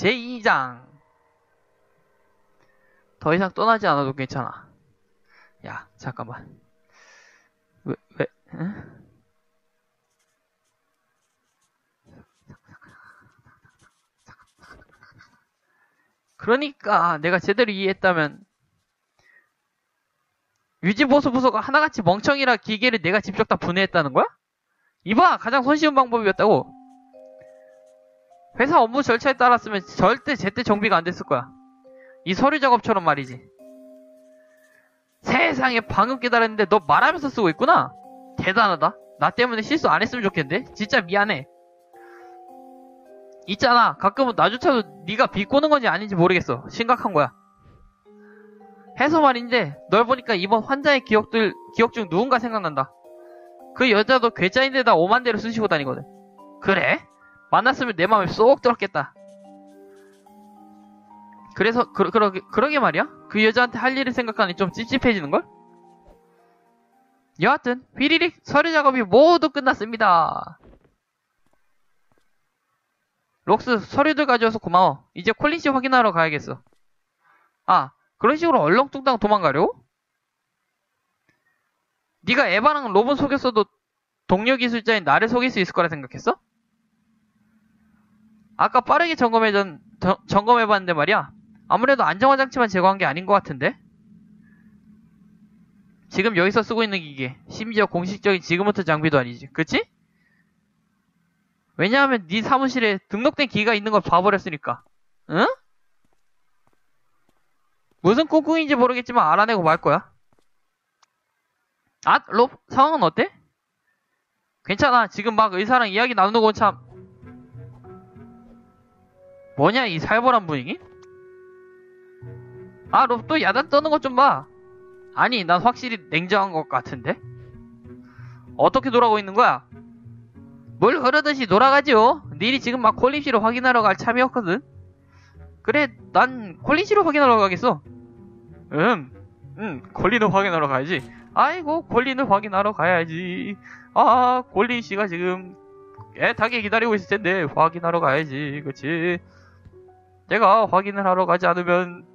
제2장. 더 이상 떠나지 않아도 괜찮아. 야, 잠깐만. 왜, 왜, 응? 그러니까 내가 제대로 이해했다면 유지보수 부서가 하나같이 멍청이라 기계를 내가 직접 다 분해했다는 거야? 이봐 가장 손쉬운 방법이었다고 회사 업무 절차에 따랐으면 절대 제때 정비가 안 됐을 거야. 이 서류 작업처럼 말이지. 세상에 방금 깨달았는데 너 말하면서 쓰고 있구나. 대단하다. 나 때문에 실수 안 했으면 좋겠는데? 진짜 미안해. 있잖아. 가끔은 나조차도 네가 비꼬는 건지 아닌지 모르겠어. 심각한 거야. 해서 말인데 널 보니까 이번 환자의 기억들 기억 중 누군가 생각난다. 그 여자도 괴짜인데다 오만대로 쓰시고 다니거든. 그래? 만났으면 내 마음에 쏙 들었겠다 그래서 그, 그러, 그러게 말이야 그 여자한테 할 일을 생각하니 좀 찝찝해지는걸? 여하튼 휘리릭 서류 작업이 모두 끝났습니다 록스 서류들 가져와서 고마워. 이제 콜린 씨 확인하러 가야겠어. 아, 그런 식으로 얼렁뚱땅 도망가려? 네가 에바랑 로봇 속였어도 동료 기술자인 나를 속일 수 있을 거라 생각했어? 아까 빠르게 점검해 점검해봤는데 말이야. 아무래도 안정화 장치만 제거한 게 아닌 것 같은데? 지금 여기서 쓰고 있는 기계, 심지어 공식적인 지금부터 장비도 아니지. 그치? 왜냐하면 네 사무실에 등록된 기계가 있는 걸 봐버렸으니까. 응? 무슨 꿍꿍인지 모르겠지만 알아내고 말 거야. 아, 로, 상황은 어때? 괜찮아. 지금 막 의사랑 이야기 나누고 참. 뭐냐, 이 살벌한 분위기? 아, 로, 또 야단 떠는 것 좀 봐. 아니, 난 확실히 냉정한 것 같은데? 어떻게 돌아오고 있는 거야? 물 흐르듯이 돌아가지요. 니리 지금 막 콜린씨로 확인하러 갈 참이었거든. 그래, 난 콜린씨로 확인하러 가겠어. 음, 음, 콜린을 확인하러 가야지. 아이고, 콜린을 확인하러 가야지. 아, 콜린씨가 지금 애타게 기다리고 있을 텐데 확인하러 가야지. 그치? 내가 확인을 하러 가지 않으면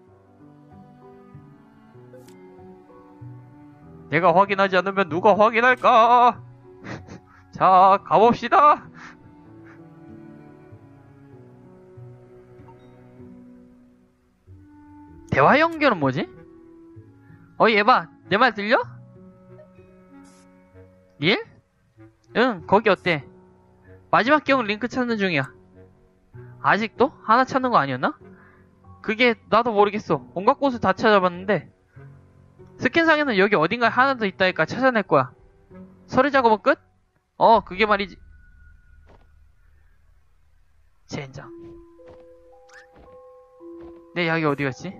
내가 확인하지 않으면 누가 확인할까? 자, 가봅시다. 대화 연결은 뭐지? 어이, 에바, 내 말 들려? 일? 응, 거기 어때? 마지막 기억 링크 찾는 중이야. 아직도? 하나 찾는 거 아니었나? 그게 나도 모르겠어. 온갖 곳을 다 찾아봤는데 스캔상에는 여기 어딘가에 하나 더 있다니까 찾아낼 거야. 서류 작업은 끝? 어, 그게 말이지. 젠장. 내 약이 어디 갔지?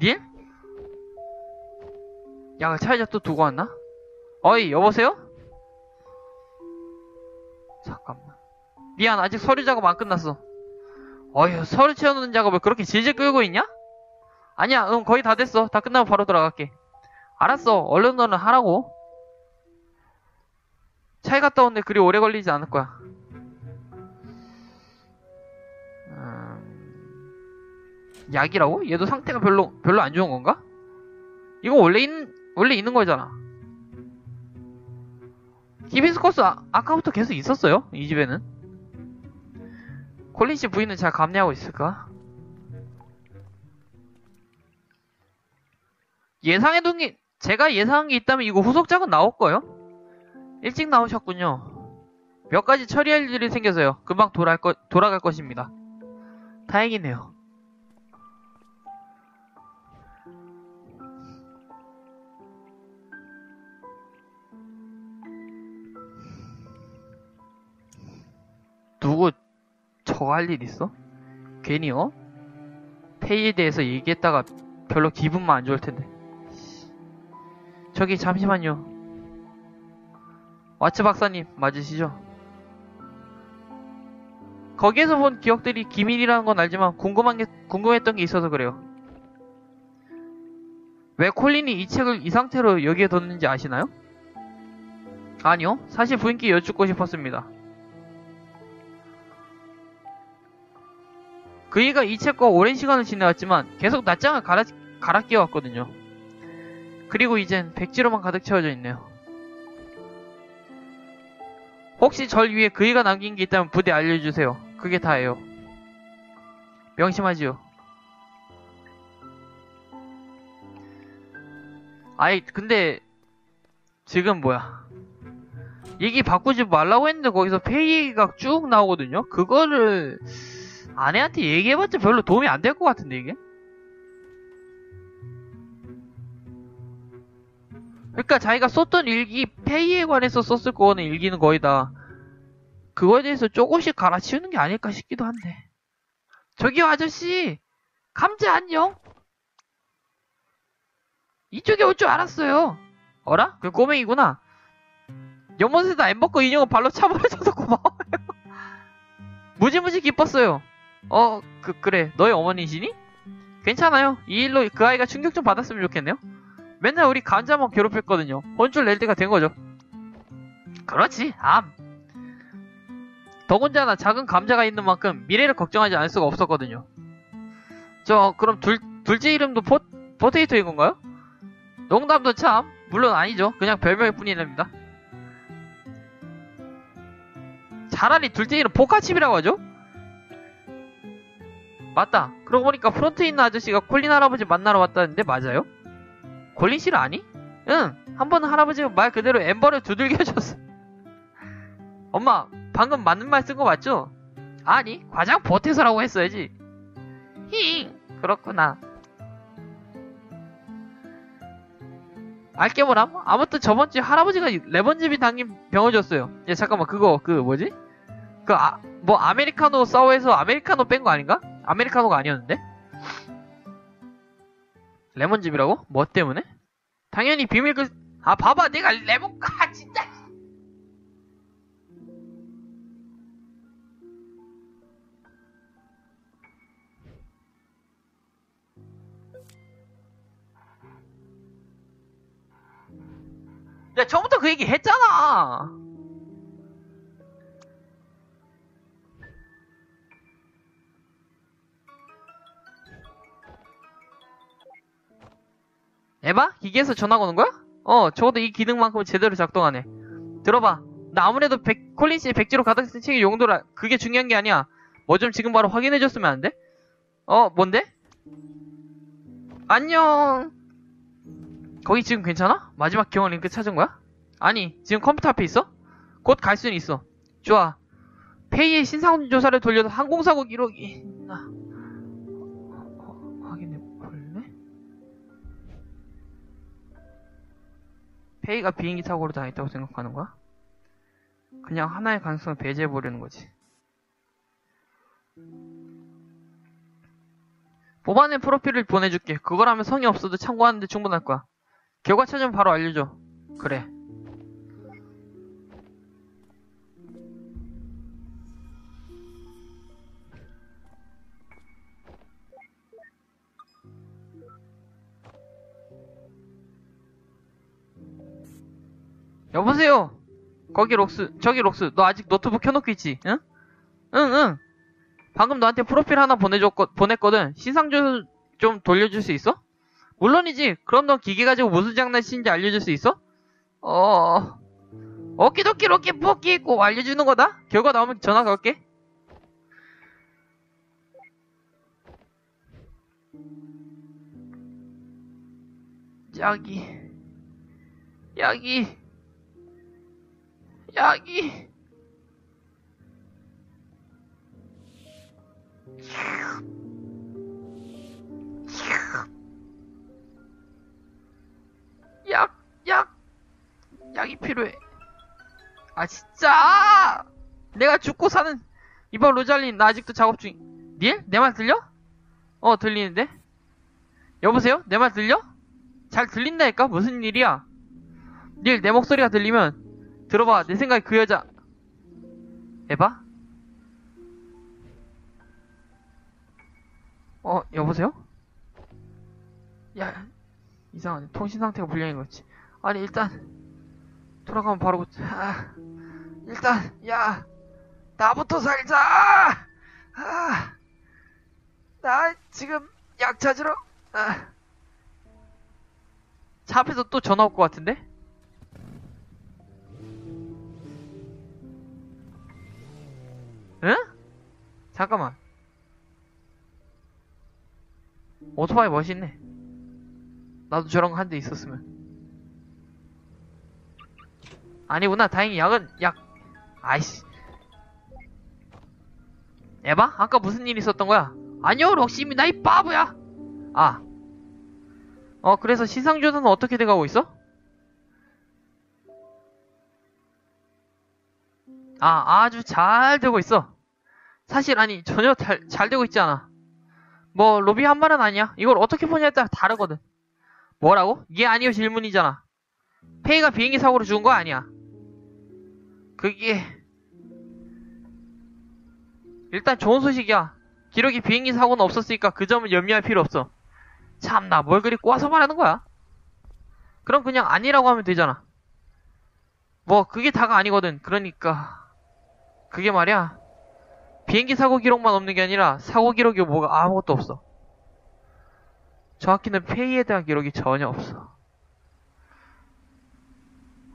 닐? 약을 차에다 또 두고 왔나? 어이, 여보세요? 잠깐만. 미안, 아직 서류 작업 안 끝났어. 어휴, 서류 채워놓는 작업을 그렇게 질질 끌고 있냐? 아니야, 응, 거의 다 됐어. 다 끝나면 바로 들어갈게. 알았어, 얼른 너는 하라고. 차에 갔다 오는데 그리 오래 걸리지 않을 거야. 음... 약이라고? 얘도 상태가 별로 별로 안 좋은 건가? 이거 원래 있는 원래 있는 거잖아. 히비스코스 아, 아까부터 계속 있었어요. 이 집에는. 콜린 씨 부인은 잘 감내하고 있을까? 예상해둔 게 제가 예상한 게 있다면 이거 후속작은 나올 거예요. 일찍 나오셨군요. 몇 가지 처리할 일이 생겨서요. 금방 돌아갈, 거, 돌아갈 것입니다. 다행이네요. 저거 할일 있어? 괜히요? 페이에 대해서 얘기했다가 별로 기분만 안 좋을 텐데. 저기 잠시만요. 와츠 박사님 맞으시죠? 거기에서 본 기억들이 기밀이라는 건 알지만 궁금한 게 궁금했던 게 있어서 그래요. 왜 콜린이 이 책을 이 상태로 여기에 뒀는지 아시나요? 아니요. 사실 부인께 여쭙고 싶었습니다. 그이가 이 책과 오랜 시간을 지내왔지만 계속 낯장을 갈아, 갈아 끼워왔거든요. 그리고 이젠 백지로만 가득 채워져 있네요. 혹시 절 위에 그이가 남긴 게 있다면 부대 알려주세요. 그게 다예요. 명심하지요. 아이, 근데, 지금 뭐야. 얘기 바꾸지 말라고 했는데 거기서 페이가 쭉 나오거든요? 그거를, 아내한테 얘기해봤자 별로 도움이 안 될 것 같은데, 이게? 그러니까 자기가 썼던 일기, 페이에 관해서 썼을 거는 일기는 거의 다, 그거에 대해서 조금씩 갈아치우는 게 아닐까 싶기도 한데. 저기요, 아저씨! 감자 안녕? 이쪽에 올 줄 알았어요. 어라? 그 꼬맹이구나. 연못에다 엠버커 인형을 발로 차버려줘서 고마워요. 무지무지 기뻤어요. 어, 그, 그래. 너희 어머니시니? 괜찮아요. 이 일로 그 아이가 충격 좀 받았으면 좋겠네요. 맨날 우리 감자만 괴롭혔거든요. 혼쭐 낼 때가 된 거죠. 그렇지, 암. 더군다나 작은 감자가 있는 만큼 미래를 걱정하지 않을 수가 없었거든요. 저, 그럼 둘, 둘째 이름도 포, 포테이토인 건가요? 농담도 참, 물론 아니죠. 그냥 별명일 뿐이랍니다. 차라리 둘째 이름 포카칩이라고 하죠? 맞다. 그러고 보니까 프론트 있는 아저씨가 콜린 할아버지 만나러 왔다는데 맞아요? 콜린 씨를 아니? 응. 한 번은 할아버지가 말 그대로 엠버를 두들겨줬어. 엄마, 방금 맞는 말 쓴 거 맞죠? 아니, 과장 보태서라고 했어야지. 힝, 그렇구나. 알게 뭐람? 아무튼 저번 주에 할아버지가 레몬즙이 담긴 병을 줬어요. 예, 잠깐만, 그거, 그, 뭐지? 그, 아, 뭐, 아메리카노 사워에서 아메리카노 뺀 거 아닌가? 아메리카노가 아니었는데? 레몬즙이라고? 뭐 때문에? 당연히 비밀 그, 아, 봐봐, 내가 레몬, 아, 진짜! 야, 처음부터 그 얘기 했잖아! 에바? 기계에서 전화가 오는 거야? 어, 적어도 이 기능만큼은 제대로 작동하네. 들어봐. 나 아무래도 백, 콜린 씨의 백지로 가득 쓴 책의 용도라, 그게 중요한 게 아니야. 뭐 좀 지금 바로 확인해줬으면 안 돼? 어, 뭔데? 안녕. 거기 지금 괜찮아? 마지막 기원 링크 찾은 거야? 아니, 지금 컴퓨터 앞에 있어? 곧 갈 수는 있어. 좋아. 페이의 신상 조사를 돌려서 항공사고 기록이? 페이가 비행기 사고로 당했다고 생각하는 거야? 그냥 하나의 가능성을 배제해 보려는 거지. 뽑아낸 프로필을 보내줄게. 그거라면 성이 없어도 참고하는데 충분할 거야. 결과 찾으면 바로 알려줘. 그래. 여보세요? 거기 록스, 저기 록스, 너 아직 노트북 켜놓고 있지? 응? 응, 응. 방금 너한테 프로필 하나 보내줬거, 보냈거든. 신상조 좀 돌려줄 수 있어? 물론이지. 그럼 너 기계 가지고 무슨 장난치는지 알려줄 수 있어? 어, 오키도키 로키 포키 꼭 알려주는 거다? 결과 나오면 전화 걸게. 여기, 여기, 여기. 약, 약, 약이 필요해. 아, 진짜! 내가 죽고 사는, 이번 로잘린, 나 아직도 작업 중, 닐? 내 말 들려? 어, 들리는데? 여보세요? 내 말 들려? 잘 들린다니까? 무슨 일이야? 닐, 내 목소리가 들리면, 들어봐. 내 생각에 그 여자, 에바? 어, 여보세요? 야, 이상하네. 통신 상태가 불량인 거지. 아니, 일단, 돌아가면 바로, 고- 아, 일단, 야, 나부터 살자! 아, 나 지금 약 찾으러. 아. 차 앞에서 또 전화 올 것 같은데? 응? 잠깐만. 오토바이 멋있네. 나도 저런 거 한 대 있었으면. 아니구나. 다행히 약은, 약, 아이씨. 에바? 아까 무슨 일 있었던 거야? 아니요, 나이 바보야! 아. 어, 그래서 시상 조사는 어떻게 돼가고 있어? 아, 아주 잘 되고 있어. 사실, 아니, 전혀 잘, 잘 되고 있지 않아. 뭐, 로비 한 말은 아니야. 이걸 어떻게 보냐에 따라 다르거든. 뭐라고? 이게 아니요 질문이잖아. 페이가 비행기 사고로 죽은 거 아니야. 그게, 일단 좋은 소식이야. 기록이 비행기 사고는 없었으니까 그 점은 염려할 필요 없어. 참나 뭘 그리 꼬아서 말하는 거야? 그럼 그냥 아니라고 하면 되잖아. 뭐 그게 다가 아니거든. 그러니까 그게 말이야. 비행기 사고 기록만 없는 게 아니라 사고 기록이 뭐가 아무것도 없어. 정확히는 페이에 대한 기록이 전혀 없어.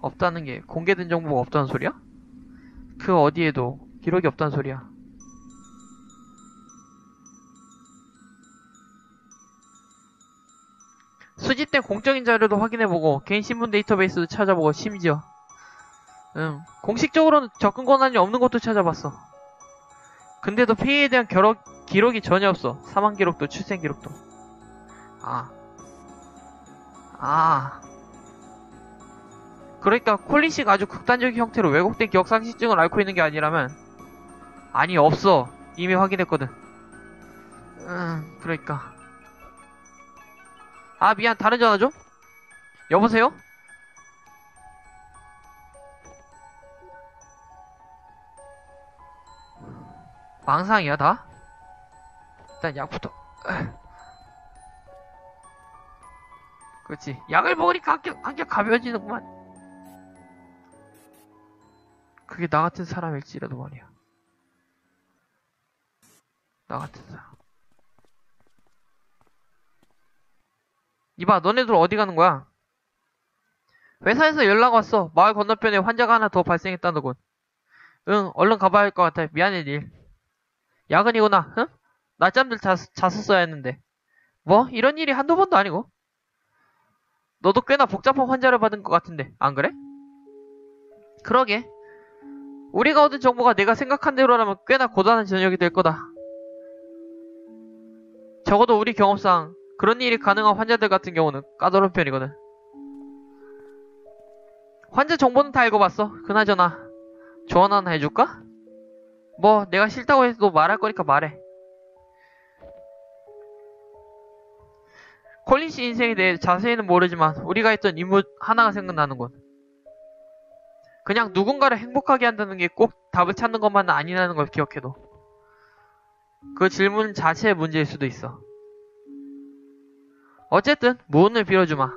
없다는 게 공개된 정보가 없다는 소리야? 그 어디에도 기록이 없다는 소리야. 수집된 공적인 자료도 확인해보고 개인 신분 데이터베이스도 찾아보고 심지어 응 공식적으로는 접근 권한이 없는 것도 찾아봤어. 근데도 피해에 대한 기록, 기록이 전혀 없어. 사망 기록도 출생 기록도. 아. 아. 그러니까 콜린씨가 아주 극단적인 형태로 왜곡된 기억상실증을 앓고 있는 게 아니라면 아니 없어. 이미 확인했거든. 음, 그러니까. 아 미안 다른 전화 좀 여보세요? 망상이야 다? 일단 약부터 그렇지 약을 먹으니까 한결, 한결 가벼워지는구만 그게 나 같은 사람일지라도 말이야 나 같은 사람 이봐, 너네들 어디 가는 거야? 회사에서 연락 왔어. 마을 건너편에 환자가 하나 더 발생했다더군. 응, 얼른 가봐야 할 것 같아. 미안해, 닐. 야근이구나, 응? 낮잠들 자, 잤었어야 했는데. 뭐, 이런 일이 한두 번도 아니고. 너도 꽤나 복잡한 환자를 받은 것 같은데, 안 그래? 그러게. 우리가 얻은 정보가 내가 생각한 대로라면 꽤나 고단한 저녁이 될 거다. 적어도 우리 경험상 그런 일이 가능한 환자들 같은 경우는 까다로운 편이거든. 환자 정보는 다 읽어봤어. 그나저나 조언 하나 해줄까? 뭐 내가 싫다고 해도 말할 거니까 말해. 콜린 씨 인생에 대해 자세히는 모르지만 우리가 했던 임무 하나가 생각나는군. 그냥 누군가를 행복하게 한다는 게 꼭 답을 찾는 것만은 아니라는 걸 기억해도 그 질문 자체의 문제일 수도 있어. 어쨌든 문을 빌어주마.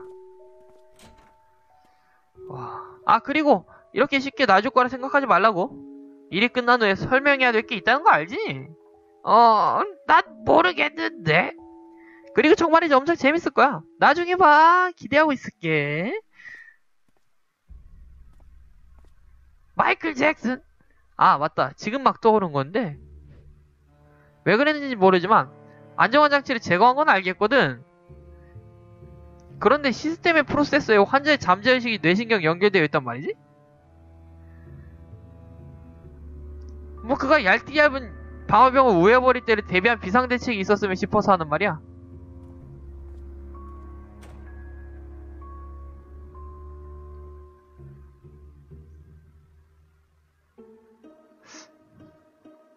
와. 아 그리고 이렇게 쉽게 놔줄 거라 생각하지 말라고. 일이 끝난 후에 설명해야 될 게 있다는 거 알지? 어, 난 모르겠는데. 그리고 정말이지 엄청 재밌을 거야. 나중에 봐. 기대하고 있을게. 마이클 잭슨. 아, 맞다. 지금 막 떠오른 건데. 왜 그랬는지 모르지만, 안정화 장치를 제거한 건 알겠거든. 그런데 시스템의 프로세서에 환자의 잠재의식이 뇌신경 연결되어 있단 말이지? 뭐 그가 얇디 얇은 방어병을 우회버릴 때를 대비한 비상대책이 있었으면 싶어서 하는 말이야.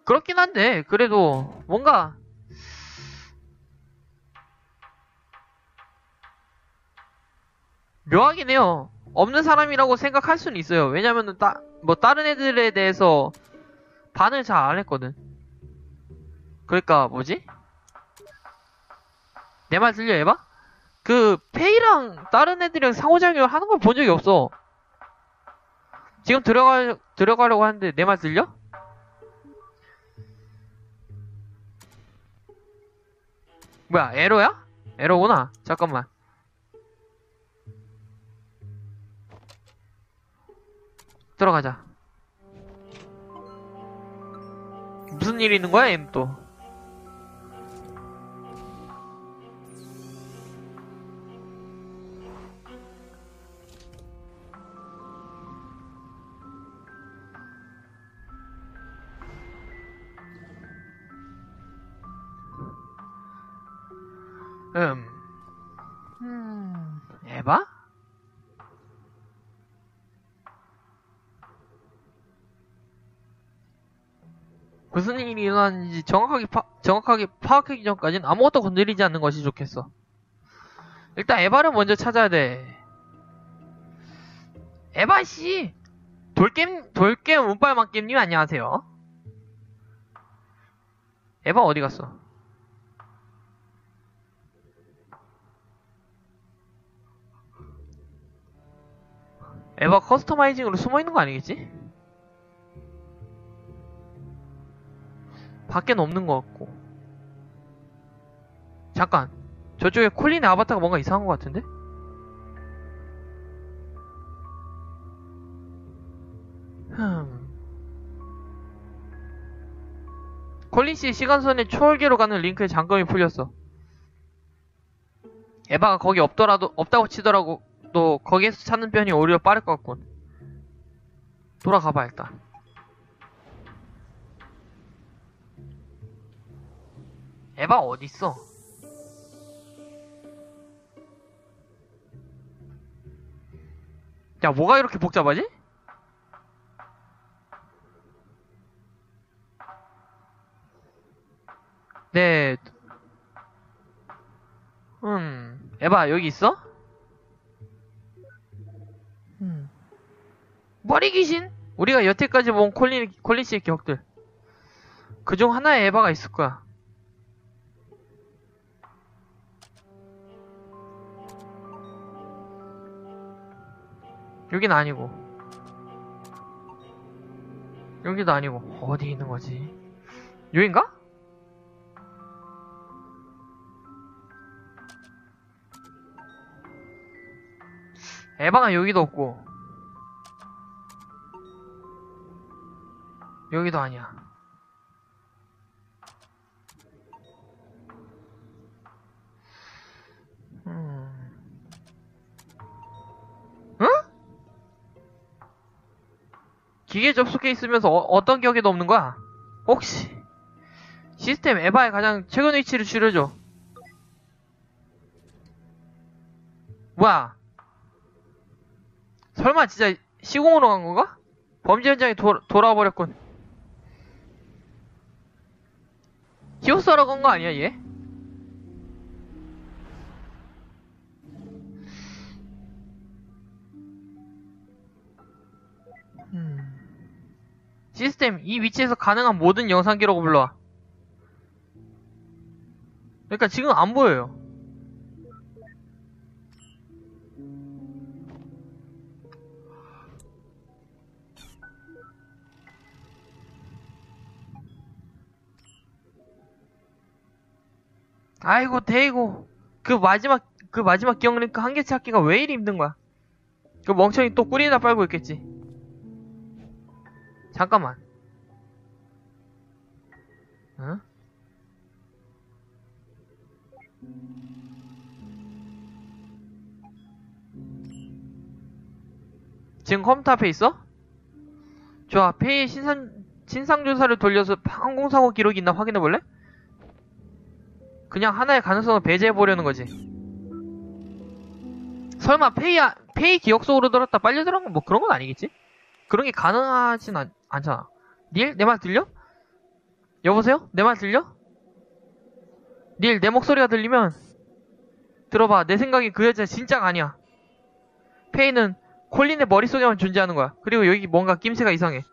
그렇긴 한데 그래도 뭔가 묘하긴 해요. 없는 사람이라고 생각할 수는 있어요. 왜냐면은 따, 뭐 다른 애들에 대해서 반을 잘 안 했거든. 그러니까 뭐지? 내 말 들려 해봐? 그 페이랑 다른 애들이랑 상호작용을 하는 걸 본 적이 없어. 지금 들어가 들어가려고 하는데 내 말 들려? 뭐야, 에러야? 에러구나. 잠깐만. 들어가자. 무슨 일 있는 거야, 엠 또? 음. 음. 에바? 무슨 일이 일어났는지 정확하게 파, 정확하게 파악하기 전까지는 아무것도 건드리지 않는 것이 좋겠어. 일단 에바를 먼저 찾아야 돼. 에바 씨, 돌겜 돌겜 운빨 만겜님 안녕하세요. 에바 어디 갔어? 에바 커스터마이징으로 숨어 있는 거 아니겠지? 밖엔 없는 것 같고. 잠깐. 저쪽에 콜린의 아바타가 뭔가 이상한 것 같은데? 흠. 콜린 씨의 시간선에 초월계로 가는 링크에 잠금이 풀렸어. 에바가 거기 없더라도, 없다고 치더라도, 또 거기에서 찾는 편이 오히려 빠를 것 같군. 돌아가봐, 일단. 에바 어딨어? 야, 뭐가 이렇게 복잡하지? 네. 음, 에바, 여기 있어? 음. 머리 귀신? 우리가 여태까지 본 콜린, 콜린 씨의 기억들. 그중 하나의 에바가 있을 거야. 여긴 아니고. 여기도 아니고. 어디 있는 거지? 여긴가? 에바가 여기도 없고. 여기도 아니야. 기계 접속해 있으면서 어, 떤 기억에도 없는 거야? 혹시 시스템 에바의 가장 최근 위치를 줄여줘. 뭐야? 설마 진짜 시공으로 간 건가? 범죄 현장에 도, 돌아와 버렸군. 히오스하러 간 거 아니야 얘? 시스템 이 위치에서 가능한 모든 영상 기록을 불러와. 그러니까 지금 안 보여요. 아이고 대이고 그 마지막 그 마지막 기억 링크 한 개 찾기가 왜 이리 힘든 거야? 그 멍청이 또 꿀이나 빨고 있겠지. 잠깐만. 응? 지금 컴퓨터 앞에 있어? 좋아, 페이 신상, 신상조사를 돌려서 항공사고 기록이 있나 확인해볼래? 그냥 하나의 가능성을 배제해보려는 거지. 설마 페이, 페이 기억 속으로 들었다 빨려 들어간 건뭐 그런 건 아니겠지? 그런 게 가능하진 않, 않잖아. 닐? 내 말 들려? 여보세요? 내 말 들려? 닐, 내 목소리가 들리면 들어봐. 내 생각에 그 여자 진짜가 아니야. 페이는 콜린의 머릿속에만 존재하는 거야. 그리고 여기 뭔가 낌새가 이상해.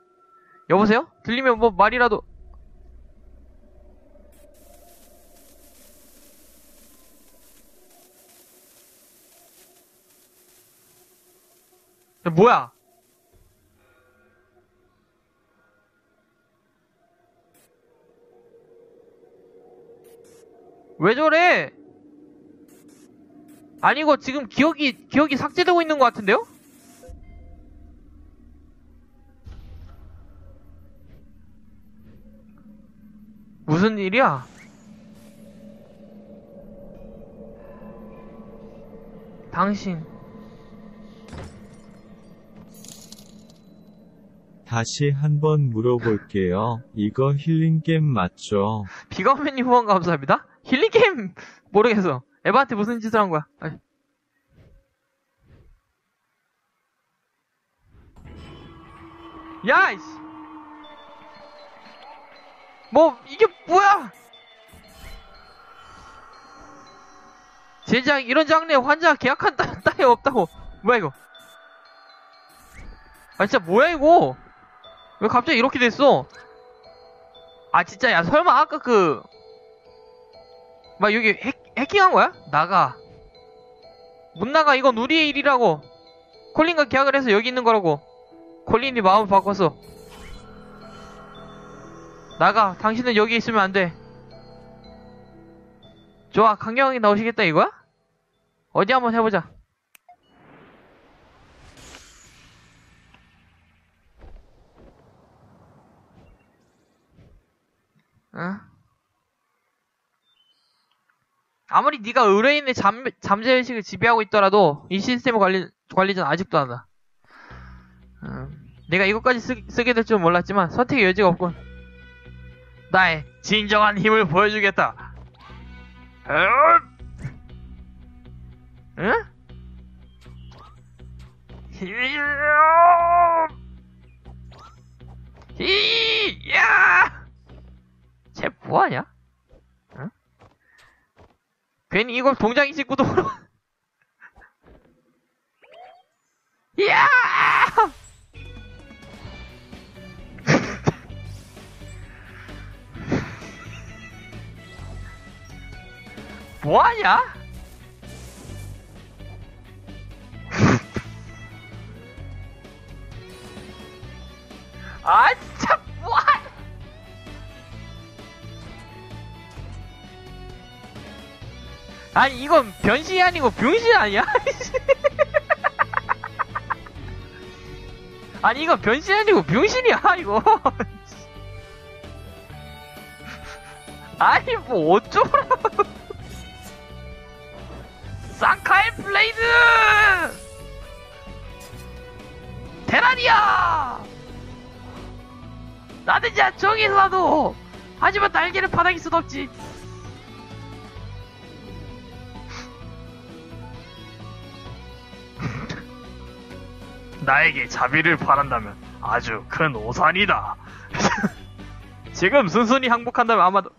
여보세요? 들리면 뭐 말이라도 야, 뭐야? 왜 저래? 아니 이거 지금 기억이 기억이 삭제되고 있는 것 같은데요? 무슨 일이야? 당신 다시 한번 물어볼게요. 이거 힐링 게임 맞죠? 비가맨님 후원 감사합니다. 힐링 게임 모르겠어. 에바한테 무슨 짓을 한 거야? 아이. 야, 이씨. 뭐 이게 뭐야? 제작 이런 장르에 환자 계약한 따, 따위 없다고. 뭐야 이거? 아 진짜 뭐야 이거? 왜 갑자기 이렇게 됐어? 아 진짜 야 설마 아까 그 막 여기 해킹, 해킹한 거야? 나가. 못 나가. 이건 우리의 일이라고. 콜린과 계약을 해서 여기 있는 거라고. 콜린이 마음을 바꿨어. 나가. 당신은 여기 있으면 안 돼. 좋아. 강경하게 나오시겠다 이거야? 어디 한번 해보자. 아무리 네가 의뢰인의 잠, 잠재의식을 지배하고 있더라도 이 시스템 관리, 관리자는 아직도 안 와. 음, 내가 이것까지 쓰, 쓰게 될 줄 몰랐지만 선택의 여지가 없군. 나의 진정한 힘을 보여주겠다. 응? 응? 히, 야! 쟤 뭐하냐? 응? 괜히 이걸 동장이 찍고도 이야! 뭐하냐? 아니 이건 변신이 아니고 병신 아니야? 아니 이건 변신이 아니고 병신이야 이거. 아니 뭐 어쩌라고. 쌍카이 블레이드! 테라니아 나는 야 저기서 나도 하지만 날개를 바닥일 순 없지 나에게 자비를 바란다면 아주 큰 오산이다. 지금 순순히 항복한다면 아마도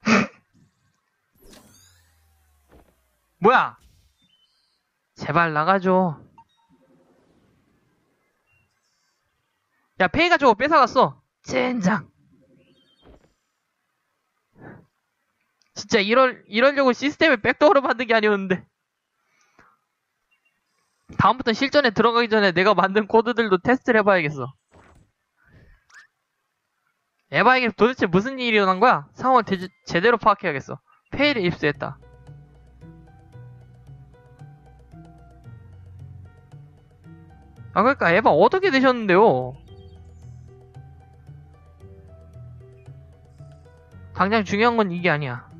뭐야? 제발 나가줘. 야, 페이가 저거 뺏어갔어. 젠장. 진짜 이럴, 이러려고 시스템에 백도어를 만든 게 아니었는데. 다음부터 실전에 들어가기 전에 내가 만든 코드들도 테스트를 해봐야겠어. 에바에게 도대체 무슨 일이 일어난 거야? 상황을 대- 제대로 파악해야겠어. 페이를 입수했다. 아, 그러니까 에바 어떻게 되셨는데요? 당장 중요한 건 이게 아니야.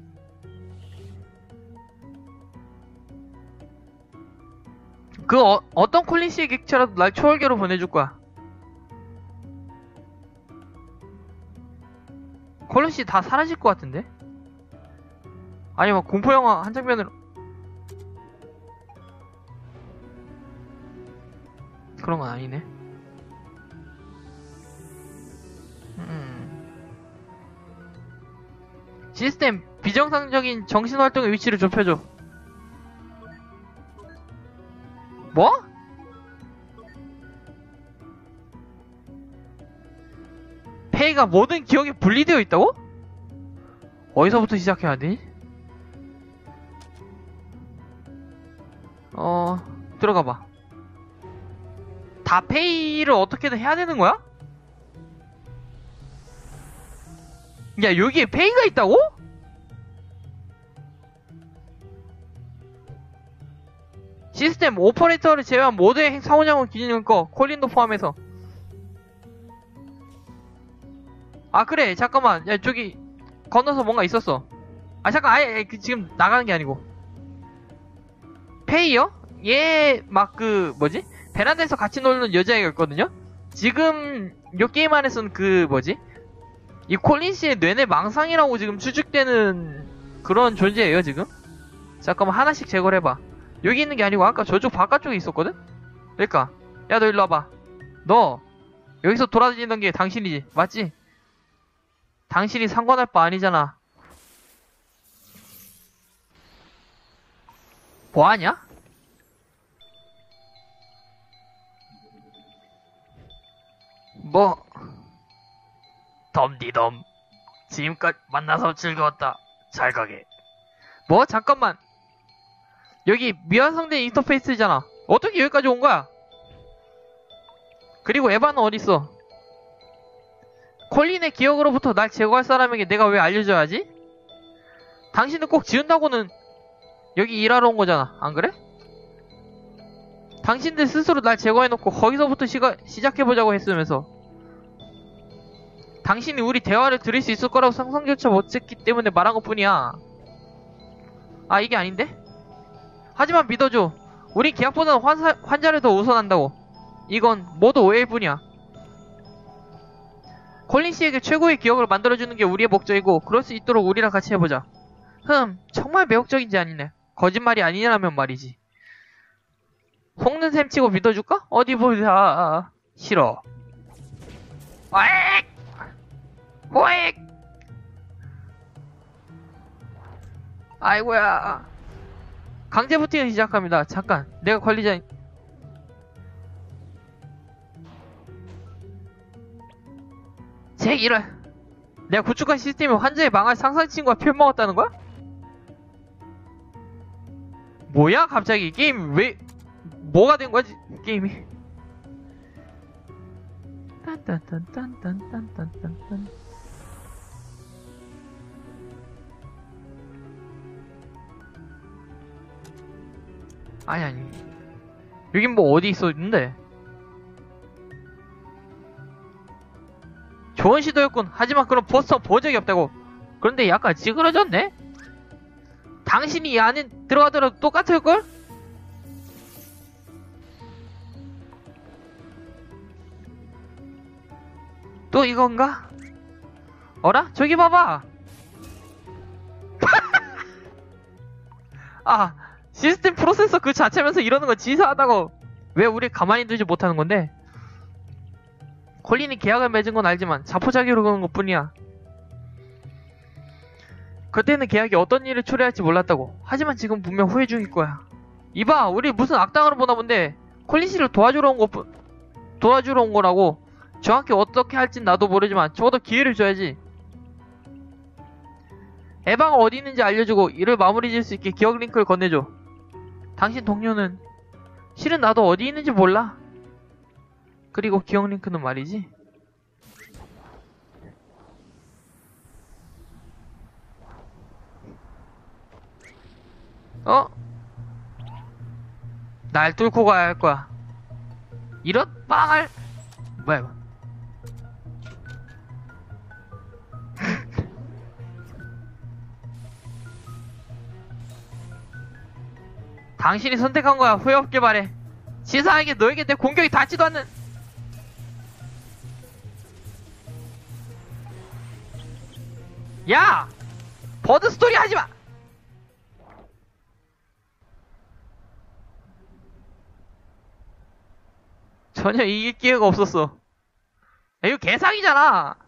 그 어, 어떤 콜린 씨의 객체라도 날 초월계로 보내줄 거야. 콜린 씨 다 사라질 것 같은데? 아니 면 공포 영화 한 장면으로 그런 건 아니네. 음. 시스템 비정상적인 정신 활동의 위치를 좁혀줘. 뭐? 페이가 모든 기억이 분리되어 있다고? 어디서부터 시작해야 돼? 어, 들어가 봐. 다 페이를 어떻게든 해야 되는 거야? 야, 여기에 페이가 있다고? 시스템 오퍼레이터를 제외한 모두의 상호작용 기준일 거, 콜린도 포함해서. 아, 그래, 잠깐만. 야, 저기, 건너서 뭔가 있었어. 아, 잠깐, 아예, 그, 지금 나가는 게 아니고. 페이요? 얘, 막 그, 뭐지? 베란다에서 같이 놀는 여자애가 있거든요? 지금, 요 게임 안에서는 그, 뭐지? 이 콜린 씨의 뇌내 망상이라고 지금 추측되는 그런 존재예요, 지금? 잠깐만, 하나씩 제거를 해봐. 여기 있는 게 아니고, 아까 저쪽 바깥쪽에 있었거든? 그러니까, 야, 너 일로 와봐. 너, 여기서 돌아다니던 게 당신이지, 맞지? 당신이 상관할 바 아니잖아. 뭐하냐? 뭐 덤디덤 지금까지 만나서 즐거웠다 잘 가게 뭐 잠깐만 여기 미완성된 인터페이스잖아 어떻게 여기까지 온 거야 그리고 에바는 어딨어 콜린의 기억으로부터 날 제거할 사람에게 내가 왜 알려줘야지 당신은 꼭 지운다고는 여기 일하러 온 거잖아 안 그래? 당신들 스스로 날 제거해놓고 거기서부터 시가, 시작해보자고 했으면서 당신이 우리 대화를 들을 수 있을 거라고 상상조차 못했기 때문에 말한 것 뿐이야. 아, 이게 아닌데? 하지만 믿어줘. 우리 계약보다는 환사, 환자를 더 우선한다고. 이건 모두 오해일 뿐이야. 콜린 씨에게 최고의 기억을 만들어주는 게 우리의 목적이고, 그럴 수 있도록 우리랑 같이 해보자. 흠, 정말 매혹적인지 아니네. 거짓말이 아니라면 말이지. 속는 셈 치고 믿어줄까? 어디 보자. 싫어. 와익! 호익! 아이고야. 강제 부팅을 시작합니다. 잠깐, 내가 관리자. 제 이럴. 내가 구축한 시스템이 환자의 망할 상상친과 표먹었다는 거야? 뭐야, 갑자기 게임 왜 뭐가 된 거지? 게임이. 딴딴딴딴딴딴딴딴. 아니 아니 여긴 뭐 어디 있었는데 좋은 시도였군 하지만 그런 포스터 본 적이 없다고 그런데 약간 찌그러졌네 당신이 이 안에 들어가더라도 똑같을걸? 또 이건가? 어라? 저기 봐봐 아 시스템 프로세서 그 자체면서 이러는 건 지사하다고 왜 우리 가만히 두지 못하는 건데? 콜린이 계약을 맺은 건 알지만 자포자기로 그런 것 뿐이야. 그때는 계약이 어떤 일을 초래할지 몰랐다고. 하지만 지금 분명 후회 중일 거야. 이봐 우리 무슨 악당으로 보나 본데. 콜린 씨를 도와주러 온 것, 도와주러 온 거라고. 정확히 어떻게 할진 나도 모르지만 적어도 기회를 줘야지. 에바가 어디 있는지 알려주고 일을 마무리 지을 수 있게 기억 링크를 건네줘 당신 동료는 실은 나도 어디 있는지 몰라. 그리고 기억 링크는 말이지. 어? 날 뚫고 가야 할 거야. 이런 빵을 뭐야 이거? 당신이 선택한 거야. 후회 없게 말해. 치사하게 너에게 내 공격이 닿지도 않는. 야! 버드 스토리 하지 마! 전혀 이길 기회가 없었어. 야, 이거 개상이잖아.